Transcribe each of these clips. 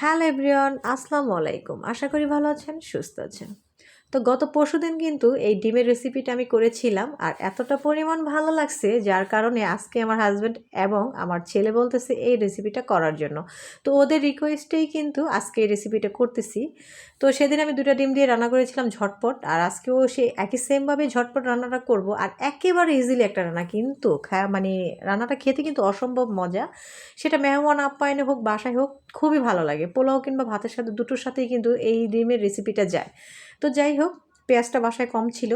Hello everyone আসসালামু আলাইকুম। আশা করি ভালো আছেন সুস্থ আছেন। তো গত পরশু দিন কিন্তু এই ডিমের রেসিপিটা আমি করেছিলাম আর এতটা পরিমাণ ভালো লাগছে যার কারণে আজকে আমার হাজব্যান্ড এবং আমার ছেলে বলতেছে এই রেসিপিটা করার জন্য। তো ওদের রিকোয়েস্টেই কিন্তু আজকে এই রেসিপিটা করতেছি। তো সেদিন আমি দুটা ডিম দিয়ে রান্না করেছিলাম ঝটপট আর আজকেও সে একই সেমভাবে ঝটপট রান্নাটা করব আর একেবারে ইজিলি একটা রান্না কিন্তু মানে রান্নাটা খেতে কিন্তু অসম্ভব মজা। সেটা মেহমান আপ্যায়নে হোক, বাসায় হোক, খুবই ভালো লাগে। পোলাও কিংবা ভাতের সাথে দুটোর সাথেই কিন্তু এই ডিমের রেসিপিটা যায়। তো যাই হোক, পেঁয়াজটা বাসায় কম ছিল।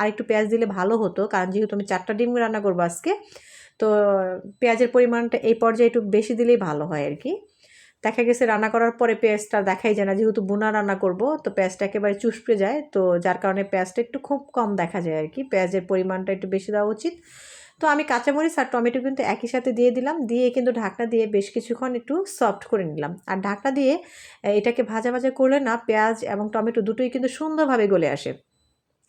আর একটু পেঁয়াজ দিলে ভালো হতো, কারণ যেহেতু আমি চারটা ডিম রান্না করব আজকে, তো পেঁয়াজের পরিমাণটা এই পর্যায়ে একটু বেশি দিলেই ভালো হয় আর কি। দেখা গেছে রান্না করার পরে পেঁয়াজটা দেখাই যায় না, যেহেতু বোনা রান্না করব, তো পেঁয়াজটা একেবারে চুষপে যায়, তো যার কারণে পেঁয়াজটা একটু খুব কম দেখা যায় আর কি। পেঁয়াজের পরিমাণটা একটু বেশি দেওয়া উচিত। তো আমি কাঁচামরিচ আর টমেটো কিন্তু একই সাথে দিয়ে দিলাম। দিয়ে কিন্তু ঢাকনা দিয়ে বেশ কিছুক্ষণ একটু সফট করে নিলাম। আর ঢাকনা দিয়ে এটাকে ভাজা ভাজা করলে না পেঁয়াজ এবং টমেটো দুটোই কিন্তু সুন্দরভাবে গলে আসে।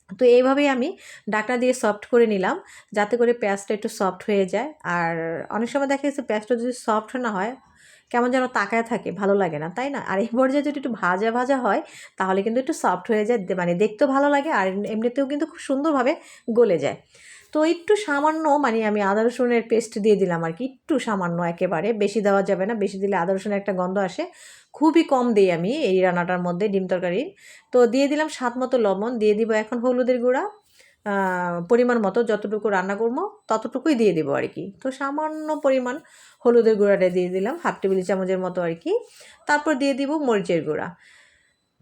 তো এইভাবেই আমি ডাকনা দিয়ে সফট করে নিলাম যাতে করে পেঁয়াজটা একটু সফট হয়ে যায়। আর অনেক সময় দেখা যাচ্ছে পেঁয়াজটা যদি সফট না হয়, কেমন যেন তাকায় থাকে, ভালো লাগে না, তাই না? আর এই পর্যায়ে যদি একটু ভাজা ভাজা হয়, তাহলে কিন্তু একটু সফট হয়ে যায়। মানে দেখতেও ভালো লাগে আর এমনিতেও কিন্তু খুব সুন্দরভাবে গলে যায়। তো একটু সামান্য মানে আমি আদা রসুনের পেস্ট দিয়ে দিলাম আর কি, একটু সামান্য একেবারে, বেশি দেওয়া যাবে না, বেশি দিলে আদা রসুনের একটা গন্ধ আসে। খুবই কম দিই আমি এই রান্নাটার মধ্যে ডিম তরকারি। তো দিয়ে দিলাম স্বাদ মতো লবণ, দিয়ে দিব এখন হলুদের গুঁড়া পরিমাণ মতো যতটুকু রান্না করব ততটুকুই দিয়ে দিব আর কি। তো সামান্য পরিমাণ হলুদের গুঁড়াটা দিয়ে দিলাম, হাফ টেবিল চামচের মতো আর কি। তারপর দিয়ে দিব মরিচের গুঁড়া।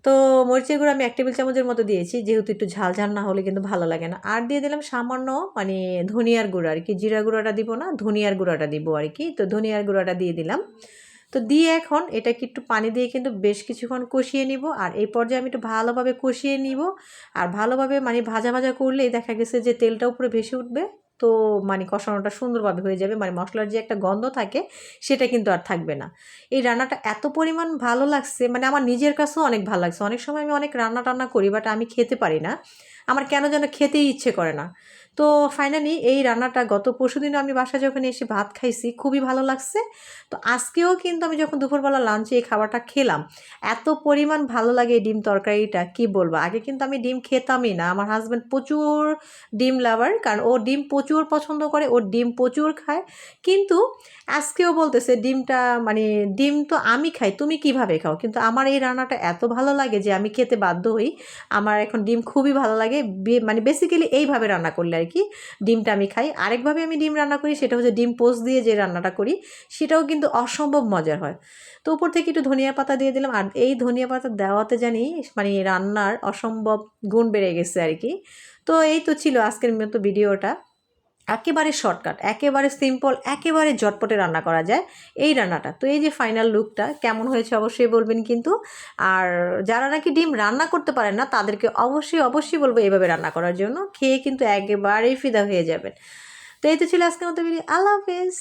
তো মরিচের গুঁড়ো আমি এক টেবিল চামচের মতো দিয়েছি, যেহেতু একটু ঝাল ঝাল না হলে কিন্তু ভালো লাগে না। আর দিয়ে দিলাম সামান্য মানে ধনিয়ার গুঁড়ো আর কি, জিরা গুঁড়োটা দিব না, ধনিয়ার গুঁড়োটা দিব আর কি। তো ধনিয়ার গুঁড়োটা দিয়ে দিলাম। তো দিয়ে এখন এটাকে একটু পানি দিয়ে কিন্তু বেশ কিছুক্ষণ কষিয়ে নিব। আর এই পর্যায়ে আমি একটু ভালোভাবে কষিয়ে নিব। আর ভালোভাবে মানে ভাজা ভাজা করলেই দেখা গেছে যে তেলটা উপরে ভেসে উঠবে। তো মানে কষানোটা সুন্দরভাবে হয়ে যাবে। মানে মশলার যে একটা গন্ধ থাকে, সেটা কিন্তু আর থাকবে না। এই রান্নাটা এত পরিমাণ ভালো লাগছে মানে আমার নিজের কাছেও অনেক ভালো লাগছে। অনেক সময় আমি অনেক রান্না টান্না করি বাট আমি খেতে পারি না। আমার কেন যেন খেতেই ইচ্ছে করে না। তো ফাইনালি এই রান্নাটা গত পরশু দিনও আমি বাসায় যখন এসে ভাত খাইছি, খুবই ভালো লাগছে। তো আজকেও কিন্তু আমি যখন দুপুরবেলা লাঞ্চে এই খাবারটা খেলাম, এত পরিমাণ ভালো লাগে এই ডিম তরকারিটা, কি বলব? আগে কিন্তু আমি ডিম খেতামই না। আমার হাজব্যান্ড প্রচুর ডিম লাভার কারণ ও ডিম প্রচুর পছন্দ করে, ও ডিম প্রচুর খায়। কিন্তু আজকেও বলতেছে, ডিমটা মানে ডিম তো আমি খাই, তুমি কীভাবে খাও? কিন্তু আমার এই রান্নাটা এত ভালো লাগে যে আমি খেতে বাধ্য হই। আমার এখন ডিম খুবই ভালো লাগে। মানে বেসিক্যালি এইভাবে রান্না করলে আর কি, ডিমটা আমি খাই। আরেকভাবে আমি ডিম রান্না করি, সেটা হচ্ছে ডিম পোস্ট দিয়ে যে রান্নাটা করি, সেটাও কিন্তু অসম্ভব মজার হয়। তো উপর থেকে একটু ধনিয়া পাতা দিয়ে দিলাম, আর এই ধনিয়া পাতা দেওয়াতে জানি মানে রান্নার অসম্ভব গুণ বেড়ে গেছে আর কি। তো এই তো ছিল আজকের মতো ভিডিওটা। একেবারে শর্টকাট একেবারে সিম্পল একেবারে জটপটে রান্না করা যায় এই রান্নাটা। তো এই যে ফাইনাল লুকটা কেমন হয়েছে অবশ্যই বলবেন কিন্তু। আর যারা নাকি ডিম রান্না করতে পারেন না, তাদেরকে অবশ্যই অবশ্যই বলব এইভাবে রান্না করার জন্য। খেয়ে কিন্তু একেবারেই ফিদা হয়ে যাবেন। তো এই তো ছিল আজকে মতো ভিডিও আল্লাহ হাফেজ।